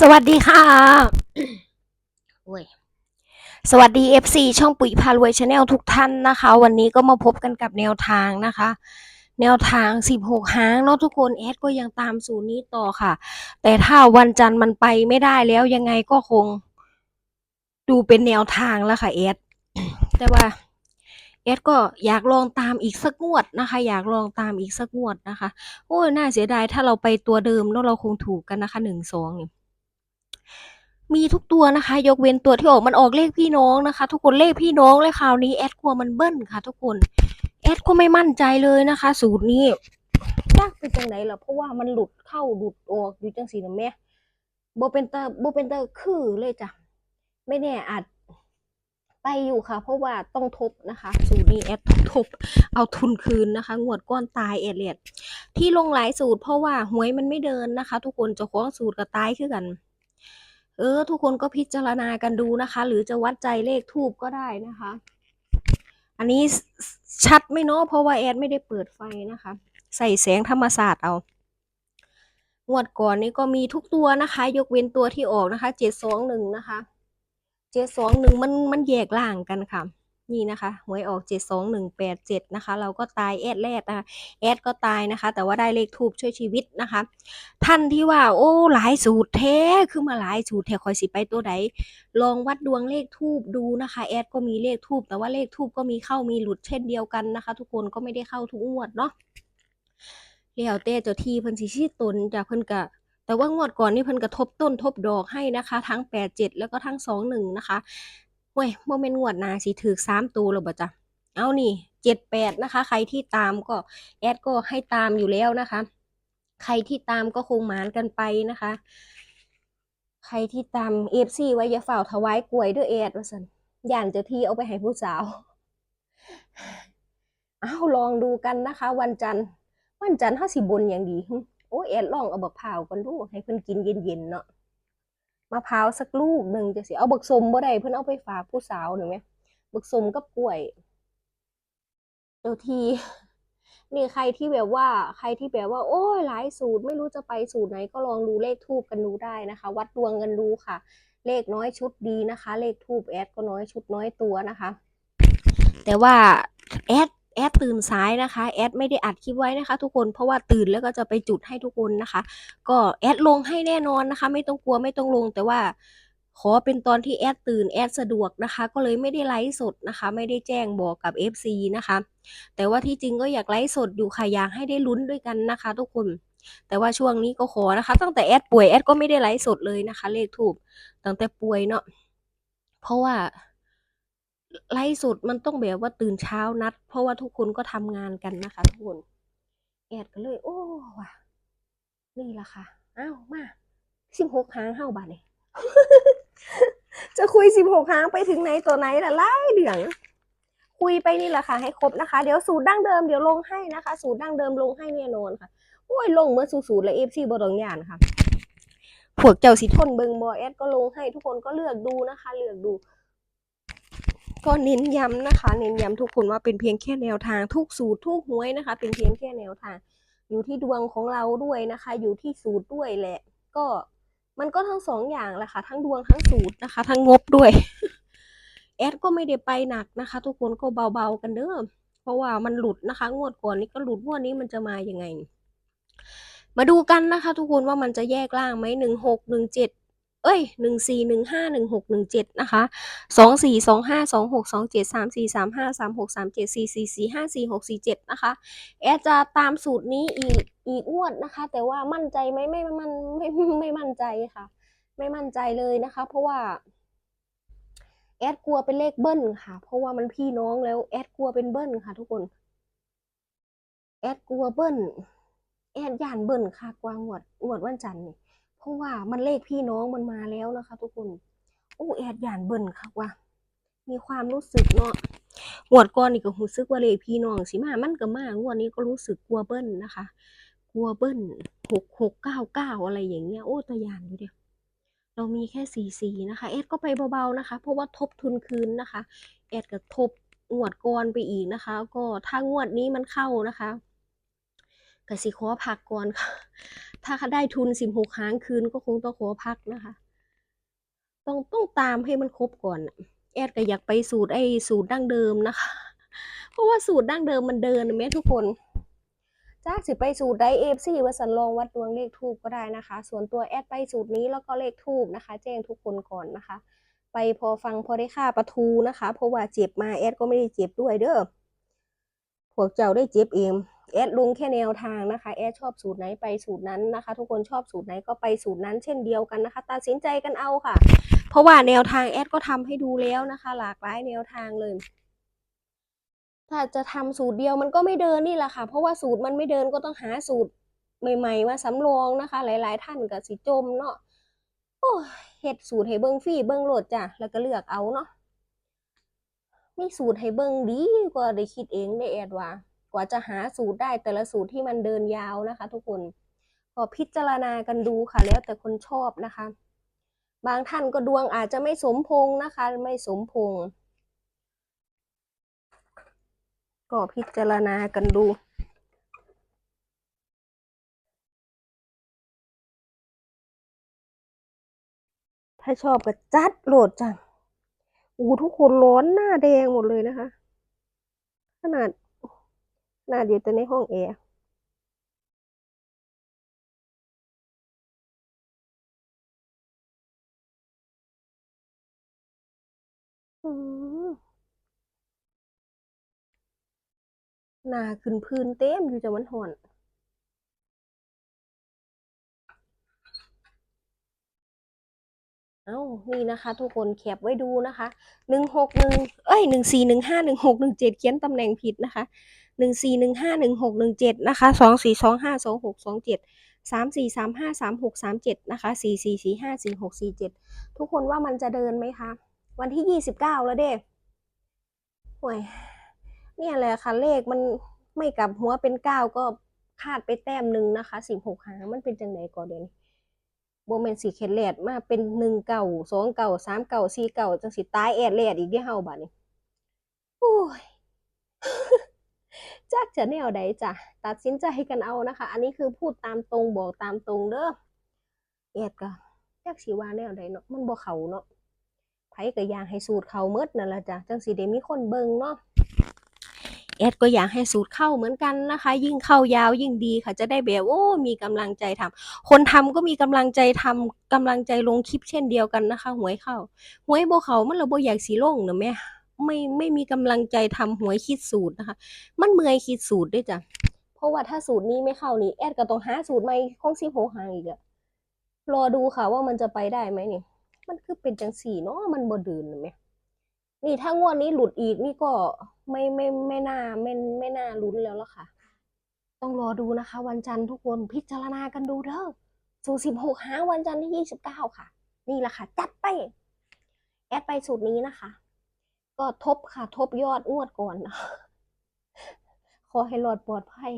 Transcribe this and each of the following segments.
สวัสดีค่ะโอ้ยสวัสดี FC ช่องปุ๋ยพารวยชาแนลทุกท่านนะคะ วันนี้ก็มาพบกันกับแนวทางนะคะ แนวทาง 16 หางเนาะทุกคนแอดก็ยังตามสูตรนี้ต่อค่ะ แต่ถ้าวันจันทร์มันไปไม่ได้แล้วยังไงก็คง ดูเป็นแนวทางแล้วค่ะแอดแต่ว่าแอดก็อยากลองตามอีกสักงวดนะคะ อยากลองตามอีกสักงวดนะคะ โอ้ยน่าเสียดายถ้าเราไปตัวเดิมเนาะเราคงถูกกันนะคะหนึ่งสองนี่ มีทุกตัวนะคะ ยกเว้นตัวที่ออกมันออกเลขพี่น้องนะคะ ทุกคนเลขพี่น้องเลยคราวนี้แอดกลัวมันเบิ้ลค่ะ ทุกคนแอดก็ไม่มั่นใจเลยนะคะ สูตรนี้ยากเป็นจังไหนล่ะเพราะว่ามันหลุดเข้าหลุดออกอยู่จังสีนะแม่โบเป็นเตอร์โบเป็นเตอร์คือเลยจ้ะไม่แน่อาจไปอยู่ค่ะ เพราะว่าต้องทบนะคะ สูตรนี้แอดต้องทบเอาทุนคืนนะคะ งวดก้อนตายเอดเลียดที่ลงหลายสูตรเพราะว่าหวยมันไม่เดินนะคะ ทุกคนจะคล้าของสูตรกับตายคือกัน เออ ทุกคนก็พิจารณากันดูนะคะ หรือจะวัดใจเลขทูบก็ได้นะคะ อันนี้ชัดไม่เนาะเพราะว่าแอดไม่ได้เปิดไฟนะคะ ใส่แสงธรรมศาสตร์เอางวดก่อนนี้ก็มีทุกตัวนะคะ ยกเว้นตัวที่ออกนะคะเจ็ดสองหนึ่งนะคะเจ็ดสองหนึ่งมันมันแยกล่างกันค่ะ นี่นะคะหวยออกเจ็ดสองหนึ่งแปดเจ็ดนะคะ เราก็ตายแอดแรดนะคะแอดก็ตายนะคะ แต่ว่าได้เลขทูบช่วยชีวิตนะคะ ท่านที่ว่า โอ้หลายสูตรแท้คือมาหลายสูตรแท้คอยสิไปตัวใดลองวัดดวงเลขทูบดูนะคะ แอดก็มีเลขทูบแต่ว่าเลขทูบก็มีเข้ามีหลุดเช่นเดียวกันนะคะ ทุกคนก็ไม่ได้เข้าทุกงวดเนาะแล้วแต่เจ้าที่เพิ่นสิชี้ตนจากเพิ่นกะแต่ว่างวดก่อนนี่เพิ่นกระทบต้นทบดอกให้นะคะ ทั้งแปดเจ็ดแล้วก็ทั้งสองหนึ่งนะคะ เว้ยโมเมนต์งวดนาสิถือสามตัวหรอบ่จ๊ะเอานี่เจ็ดแปดนะคะ ใครที่ตามก็แอดก็ให้ตามอยู่แล้วนะคะ ใครที่ตามก็คงหมานกันไปนะคะ ใครที่ตามเอฟซีไว้อย่าฝ่าถวายกล้วยด้วยแอดว่าสันย่านเจ้าที่เอาไปให้ผู้สาว เอาลองดูกันนะคะ วันจันทร์วันจันทร์เฮาสิบบนอย่างดีโอ้แอดลองเอาบักพาวกันดูให้เพิ่อนกินเย็นๆเนาะ มะพร้าวสักลูกหนึ่งจะสิเอาบักสมบ่ได้เพิ่อนเอาไปฝากผู้สาวหนึ่งไหมบักสมกับกล้วยเจ้าที่นี่ใครที่แบบว่าใครที่แบบว่า โอ้ยหลายสูตรไม่รู้จะไปสูตรไหนก็ลองดูเลขทูบกันดูได้นะคะ วัดดวงกันดูค่ะ เลขน้อยชุดดีนะคะ เลขทูบแอดก็น้อยชุดน้อยตัวนะคะ แต่ว่าแอด แอดตื่นสายนะคะแอดไม่ได้อัดคลิปไว้นะคะทุกคนเพราะว่าตื่นแล้วก็จะไปจุดให้ทุกคนนะคะ ก็แอดลงให้แน่นอนนะคะ ไม่ต้องกลัวไม่ต้องลงแต่ว่าขอเป็นตอนที่แอดตื่นแอดสะดวกนะคะ ก็เลยไม่ได้ไลฟ์สดนะคะ ไม่ได้แจ้งบอกกับ FC นะคะ แต่ว่าที่จริงก็อยากไลฟ์สดอยู่ค่ะอยากให้ได้ลุ้นด้วยกันนะคะ ทุกคน แต่ว่าช่วงนี้ก็ขอนะคะ ตั้งแต่แอดป่วยแอดก็ไม่ได้ไลฟ์สดเลยนะคะ เลขถูกตั้งแต่ป่วยเนาะเพราะว่า ไลฟ์สดมันต้องแบบว่าตื่นเช้านัด เพราะว่าทุกคนก็ทำงานกันนะคะ ทุกคนแอดก็เลย โอ้ว่ะนี่ละค่ะอ้าวมาสิบหกหางเฮ้าบาทเลยจะคุยสิบหกหางไปถึงไหนตัวไหนล่ะไล่เดืองคุยไปนี่แหละค่ะให้ครบนะคะ เดี๋ยวสูตรดั้งเดิมเดี๋ยวลงให้นะคะ สูตรดั้งเดิมลงให้แน่นอนค่ะโอ้ยลงเมื่อสูสูตรและเอฟซีบอดองยานค่ะพวกเจ้าสิทนเบิงบอแอดก็ลงให้ทุกคนก็เลือกดูนะคะ เลือกดู ก็เน้นย้ำนะคะ เน้นย้ำทุกคนว่าเป็นเพียงแค่แนวทางทุกสูตรทุกหวยนะคะ เป็นเพียงแค่แนวทาง อยู่ที่ดวงของเราด้วยนะคะ อยู่ที่สูตรด้วยแหละ ก็มันก็ทั้งสองอย่างแหละค่ะ ทั้งดวงทั้งสูตรนะคะ ทั้งงบด้วย แอดก็ไม่ได้ไปหนักนะคะ ทุกคนก็เบาๆกันเด้อเพราะว่ามันหลุดนะคะ งวดก่อนนี้ก็หลุดงวดนี้มันจะมาอยังไง มาดูกันนะคะ ทุกคนว่ามันจะแยกล่างไหมหนึ่งหกหนึ่งเจ็ด เอ้ยหนึ่งสี่หนึ่งห้าหนึ่งหกหนึ่งเจ็ดนะคะสองสี่สองห้าสองหกสองเจ็ดสามสี่สามห้าสามหกสามเจ็ดสี่สี่สี่ห้าสี่หกสี่เจ็ดนะคะแอดจะตามสูตรนี้อีกอีกงวดนะคะ แต่ว่ามั่นใจไหมไม่ไม่มันไม่ไม่ไม่มั่นใจค่ะ ไม่มั่นใจเลยนะคะ เพราะว่าแอดกลัวเป็นเลขเบิ้ลค่ะ เพราะว่ามันพี่น้องแล้วแอดกลัวเป็นเบิ้ลค่ะ ทุกคนแอดกลัวเบิ้ลแอดย่านเบิ้ลค่ะกว่างวดงวดวันจันทร์นี่ เพราะว่ามันเลขพี่น้องมันมาแล้วนะคะ ทุกคนโอ้แอดหยานเบิ้ลค่ะว่ามีความรู้สึกเนาะงวดก่อนนี่ก็รู้สึกว่าเลขพี่น้องสิมามันก็มางวดนี้ก็รู้สึกกลัวเบิ้ลนะคะ กลัวเบิ้ลหกหกเก้าเก้าอะไรอย่างเงี้ยโอ้ตะยานอยู่เดียวเรามีแค่สี่สี่นะคะแอดก็ไปเบาๆนะคะ เพราะว่าทบทุนคืนนะคะแอดก็ทบงวดก่อนไปอีกนะคะ ก็ถ้างวดนี้มันเข้านะคะกสิขอพักก่อนค่ะ ถ้าได้ทุนสิบหกหางคืนก็คงต้องขอพักนะคะ ต้องต้องตามให้มันครบก่อน แอดก็อยากไปสูตรไอ้สูตรดั้งเดิมนะคะ เพราะว่าสูตรดั้งเดิมมันเดินแม่ทุกคนจากสิไปสูตรไดเอฟซีว่าสันลองวัดดวงเลขทูบก็ได้นะคะ ส่วนตัวแอดไปสูตรนี้แล้วก็เลขทูบนะคะ แจ้งทุกคนก่อนนะคะ ไปพอฟังพอได้ค่าประทูนะคะ เพราะว่าเจ็บมาแอดก็ไม่ได้เจ็บด้วยเด้อพวกเจ้าได้เจ็บเอง แอดลุงแค่แนวทางนะคะแอดชอบสูตรไหนไปสูตรนั้นนะคะ ทุกคนชอบสูตรไหนก็ไปสูตรนั้นเช่นเดียวกันนะคะ ตัดสินใจกันเอาค่ะ เพราะว่าแนวทางแอดก็ทำให้ดูแล้วนะคะ หลากหลายแนวทางเลย ถ้าจะทำสูตรเดียวมันก็ไม่เดินนี่แหละค่ะ เพราะว่าสูตรมันไม่เดินก็ต้องหาสูตรใหม่ๆมาสำรองนะคะ หลาย ๆ ท่านก็สิจมเนาะโอ้เฮ็ดสูตรให้เบิ่งฟรีเบิ่งโหลดจ้ะแล้วก็เลือกเอาเนาะมีสูตรให้เบิ่งดีกว่าได้คิดเองได้แอดว่า กว่าจะหาสูตรได้แต่ละสูตรที่มันเดินยาวนะคะ ทุกคนก็พิจารณากันดูค่ะ แล้วแต่คนชอบนะคะ บางท่านก็ดวงอาจจะไม่สมพงนะคะ ไม่สมพงก็พิจารณากันดูถ้าชอบก็จัดโหลดจัง อู้ทุกคนร้อนหน้าแดงหมดเลยนะคะ ขนาด นาดอยู่แต่ในห้องแอร์อืมหน้าขึ้นพื้นเต็มอยู่จะมันห่อน เอ้านี่นะคะ ทุกคนแคปไว้ดูนะคะหนึ่งหกหนึ่งเอ้ยหนึ่งสี่หนึ่งห้าหนึ่งหกหนึ่งเจ็ดเขียนตำแหน่งผิดนะคะหนึ่งสี่หนึ่งห้าหนึ่งหกหนึ่งเจ็ดนะคะสองสี่สองห้าสองหกสองเจ็ดสามสี่สามห้าสามหกสามเจ็ดนะคะสี่สี่สี่ห้าสี่หกสี่เจ็ดทุกคนว่ามันจะเดินไหมคะ วันที่ยี่สิบเก้าแล้วเด้ห่วยเนี่ยแหละค่ะเลขมันไม่กลับหัวเป็นเก้าก็คาดไปแต้มหนึ่งนะคะสิบหกหางมันเป็นจังไหนก่อนเดี๋ยวนี้ โบแมนสีเข็ดแลดมาเป็นหนึ่งเก่าสองเก่าสามเก่าสี่เก่าจังสิตายแอดแลดอีกเด้เฮาบัดนี้โอ้ยจักจะแนวใดจ้ะตัดสินใจกันเอานะคะ อันนี้คือพูดตามตรงบอกตามตรงเด้อแอดก็จักสิว่าแนวใดเนาะมันบ่เข้าเนาะไผก็อยากให้สูตรเข้าหมดนั่นล่ะจ้ะจังสิได้มีคนเบิ่งเนาะ แอดก็อยากให้สูตรเข้าเหมือนกันนะคะ ยิ่งเข้ายาวยิ่งดีค่ะจะได้แบบโอ้มีกำลังใจทำคนทำก็มีกำลังใจทำกำลังใจลงคลิปเช่นเดียวกันนะคะ หวยเข้า หวยโบเขามันเราโบอยากสิลงนะแม่ไม่ไม่มีกำลังใจทำหวยคิดสูตรนะคะ มันเมื่อยคิดสูตรด้วยจ้ะเพราะว่าถ้าสูตรนี้ไม่เข้านี่แอดก็ต้องหาสูตรใหม่ของสิบหหางอีกอะรอดูค่ะว่ามันจะไปได้ไหมนี่ มันคือเป็นจังสีเนาะมันบ่เดินนะแม่นี่ถ้างวดนี้หลุดอีกนี่ก็ ไม่ไม่ไม่น่าไม่ไม่น่าลุ้นแล้วล่ะค่ะ ต้องรอดูนะคะ วันจันทร์ทุกคนพิจารณากันดูเด้อสูตรสิบหกหาวันจันทร์ที่ยี่สิบเก้าค่ะ นี่แหละค่ะ จัดไป แอดไปสูตรนี้นะคะ ก็ทบค่ะ ทบยอดงวดก่อนนะขอให้รอดปลอดภัย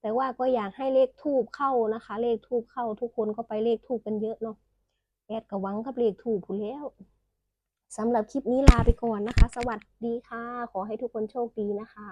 แต่ว่าก็อยากให้เลขทูบเข้านะคะ เลขทูบเข้าทุกคนก็ไปเลขทูบกันเยอะเนาะแอดก็หวังกับเลขทูบผู้แล้ว สำหรับคลิปนี้ลาไปก่อนนะคะ สวัสดีค่ะ ขอให้ทุกคนโชคดีนะคะ